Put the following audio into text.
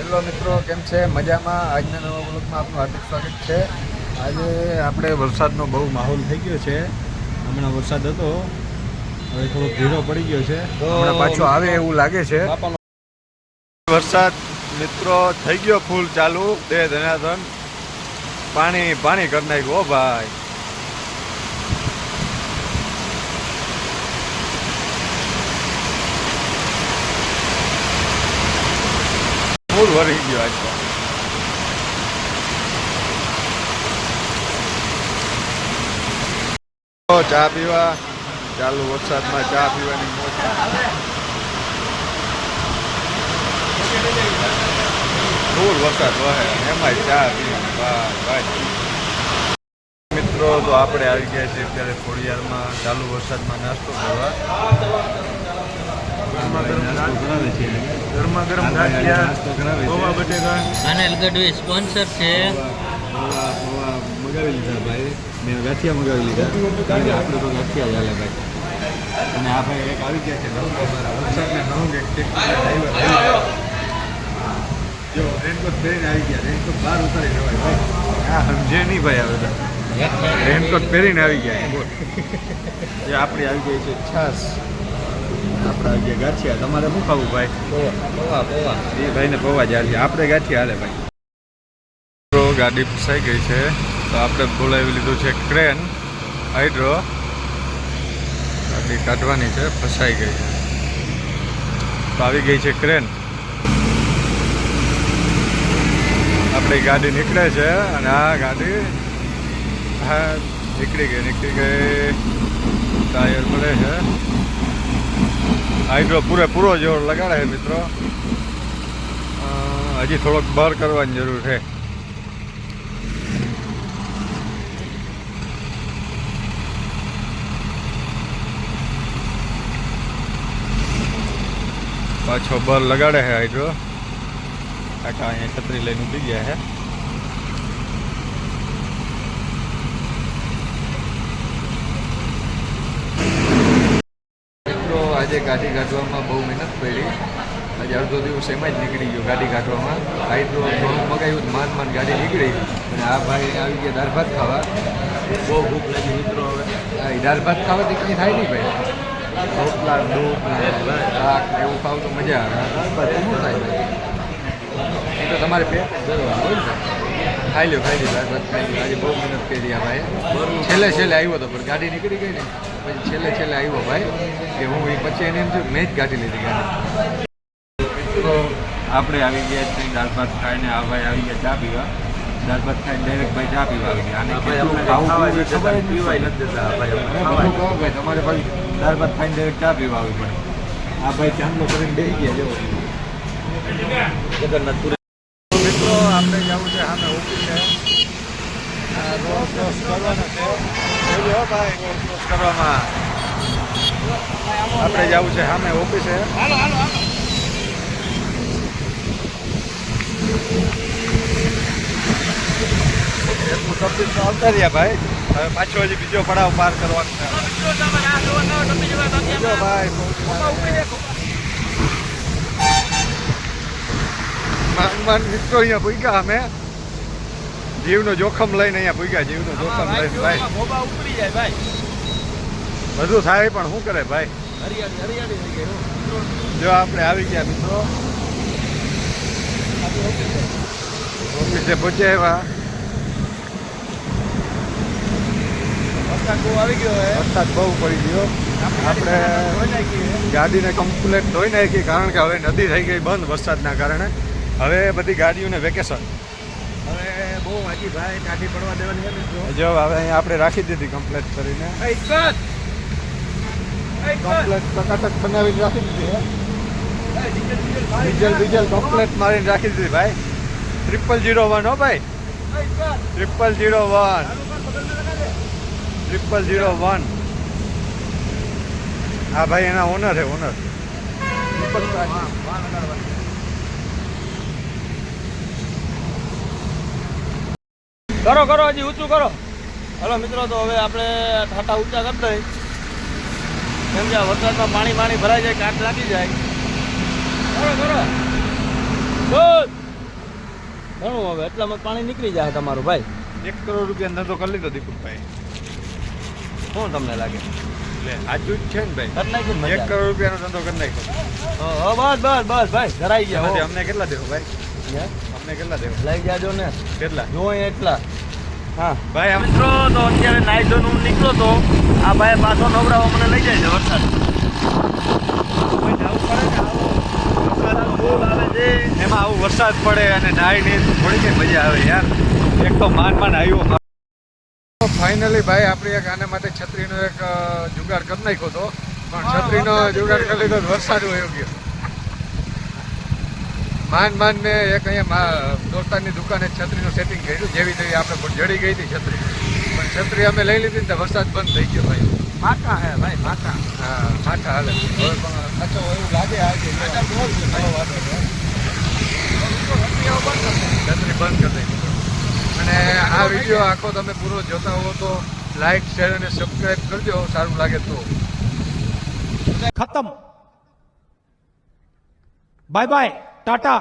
Hello મિત્રો કેમ છે? મજામાં? આજના નવા બ્લોગમાં આપનું હાર્દિક સ્વાગત છે. આજે આપણે વરસાદનો બહુ માહોલ થઈ ગયો છે. હમણાં વરસાદ હતો. હવે થોડો ધીરો પડી ગયો છે. હમણાં પાછો આવે એવું લાગે છે. વરસાદ મિત્રો થઈ ગયો ફૂલ ચાલુ. દે ધનાધન પાણી પાણી કરી નાખ્યું ભાઈ. ફૂલ ભરી ગયો આજ તો. તો ચા પીવા ચાલુ વરસાદમાં ચા પીવાની મોજ. ફૂલ વરસાદ વહે એમાં ચા પીવાની વાહ ભાઈ મિત્રો તો આપણે આવી ગયા છીએ અત્યારે ખોડિયારમાં ચાલુ વરસાદમાં નાસ્તો કરવા. નાસ્તો ગરમા ગરમ ગાંઠિયા આનલ ગઢવી સ્પોન્સર છે મગાવી લીધા ભાઈ મેં ગાંઠિયા લીધા આપણે તો ગાંઠિયા જ ભાઈ અને આ એક આવી ગયા છે. નવ અમારા વરસાદના નવું જો રેનકોટ પહેરીને આવી ગયા રેનકોટ બહાર ઉતારી ભાઈ હા સમજે નહીં ભાઈ હવે રેનકોટ પહેરીને આવી ગયા જે આપણી આવી ગઈ છે. છાસ. આપણે જે ગાંઠિયા તમારે શું ખાવું ભાઈ? પૌવા પૌવા. એ ભાઈને પૌવા જ હાલી આપણે ગાંઠિયા હાલે ભાઈ. ગાડી ફસાઈ ગઈ છે. તો આપણે બોલાવી લીધું છે ક્રેન. હાઇડ્રો ગાડી કાઢવાની છે ફસાઈ ગઈ છે. તો આવી ગઈ છે ક્રેન. આપણી ગાડી નીકળે છે અને આ ગાડી હા નીકળી ગઈ નીકળી ગઈ. ટાયર પડે છે. હાઇડ્રો પૂરેપૂરો જોર લગાડે છે મિત્રો. હજી થોડોક બહાર કરવાની જરૂર છે. પાછો બર લગાડે છે હાઈડ્રો કાકા અહીંયા છત્રી લઈને ઊભી ગયા છે મિત્રો આજે ગાડી કાઢવામાં બહુ મહેનત પડી. આજે અડધો દિવસ એમાં જ નીકળી ગયો ગાડી કાઢવામાં. હાઈડ્રો ઘણું મગાવ્યું માન માંડ ગાડી નીકળી. અને આ ભાઈ આવી ગયા દાળ ભાત ખાવા. બહુ ભૂખ લાગી મિત્રો હવે. દાળ ભાત ખાવાથી કંઈ થાય નહીં ભાઈ. રોટલા દૂધ શાક એવું ખાવ તો મજા આવે. દાળ ભાત શું થાય? ભાઈ એ તો તમારે પેટ જરૂર હોય ને. ખાઈ લ્યો ખાઈ લીધું ભાત ખાઈ આજે બહુ મહેનત કરી આ ભાઈ છેલ્લે છેલ્લે આવ્યો હતો પણ ગાડી નીકળી ગઈ ને. પછી છેલ્લે છેલ્લે આવ્યો ભાઈ કે હું એ પછી એને એમ થયું મેં જ કાઢી લીધી ગાડી. તો આપણે આવી ગયા છે દાળ ભાત ખાઈને આ ભાઈ આવી ગયા ચા પીવા. ભાત ખાઈને ડાયરેક્ટ ભાઈ ચા પીવા આવી ગયા. અને કેટલું ખાવું પીવું પીવાય નથી દેતા ભાઈ કહો ભાઈ તમારે ભાઈ દાળ ભાત ખાઈને ડાયરેક્ટ ચા પીવા આવી પડે. આ ભાઈ ચાંદલો કરીને બેસી ગયા જેવો મિત્રો આપણે જવું છે કરવાનો છે ભાઈ રોડ કરવામાં આપણે જવું છે સામે ઓફિસે એટલું સબ્જી તો આવતા ભાઈ. હવે પાછો હજી બીજો પડાવ પાર કરવાનો છે. બીજો અમે. જીવનું જોખમ લઈને અહીંયા પૂગ્યા જીવનું જોખમ લઈને ભાઈ. બધું થાય પણ શું કરે ભાઈ? જો આપણે આવી ગયા મિત્રો. ઓફિસે. પહોંચ્યા એવા. વરસાદ બહુ પડી ગયો. આપણે ગાડીને કમ્પ્લેટ ધોઈ નાખી કારણ કે હવે નદી થઈ ગઈ બંધ વરસાદના કારણે. હવે બધી ગાડીઓને વેકેશન હવે બહુ ભાઈ કાઢી પડવા દેવાની છે જો. હવે અહીંયા આપણે રાખી દીધી કમ્પ્લેટ કરીને. કમ્પ્લેટ ટકાટક બનાવીને રાખી દીધી ડીઝલ ડીઝલ કમ્પ્લેટ મારીને રાખી દીધી ભાઈ. ટ્રિપલ જીરો વન હો ભાઈ. Triple zero one triple zero one હા ભાઈ એના ઓનર હે ઓનર કરો કરો હજી ઊંચું કરો. હલો મિત્રો તો હવે આપણે ઠાટા ઊંચા કરી હોય કેમ કે વરસાદમાં પાણી પાણી ભરાઈ જાય કાટ લાગી જાય. કરો કરો. ગુડ ઘણું હવે એટલામાં પાણી નીકળી જાય તમારું ભાઈ. એક કરોડ રૂપિયા ધંધો કરી લીધો દીપકભાઈ શું તમને લાગે? આજુ જ છે ને ભાઈ. એક. કરોડ રૂપિયાનો ધંધો કરી નાખ્યો. બસ બસ બસ ભાઈ ધરાઈ ગયા અમને કેટલા દેવો ભાઈ? અમને કેટલા દેવો? લઈ જાજો ને. કેટલા? જોઈએ એટલા. હા. ભાઈ મિત્રો તો અત્યારે નાઈ ધોઈને હું નીકળ્યો તો આ ભાઈ પાછો નવરાવા મને લઈ જાય છે વરસાદ. ફૂલ આવે? છે. એમાં આવું વરસાદ પડે અને નાઈ ની થોડી કઈ મજા આવે યાર. એક તો માન માન આવ્યો. ફાઇનલી ભાઈ આપણે એક આના માટે છત્રીનો એક અ, જુગાડ કરી નાખ્યો હતો પણ છત્રીનો જુગાડ કરી લીધો વરસાદ વયો ગયો. માન માનને એક અહીંયા દોસ્તારની દુકાને છત્રીનું સેટિંગ કર્યું જેવી તેવી આપણે જડી ગઈ હતી છત્રી. પણ છત્રી અમે લઈ લીધી ને વરસાદ બંધ થઈ ગયો ભાઈ. માટા હે ભાઈ માટા હા માટા હાલે. અચ્છો એવું લાગે આજે છત્રી બંધ કરી દઈ અને આ વીડિયો આખો તમે પૂરો જોતા હોવ તો લાઈક શેર અને સબસ્ક્રાઈબ કરજો. સારું લાગે તો. ખતમ. Bye bye tata.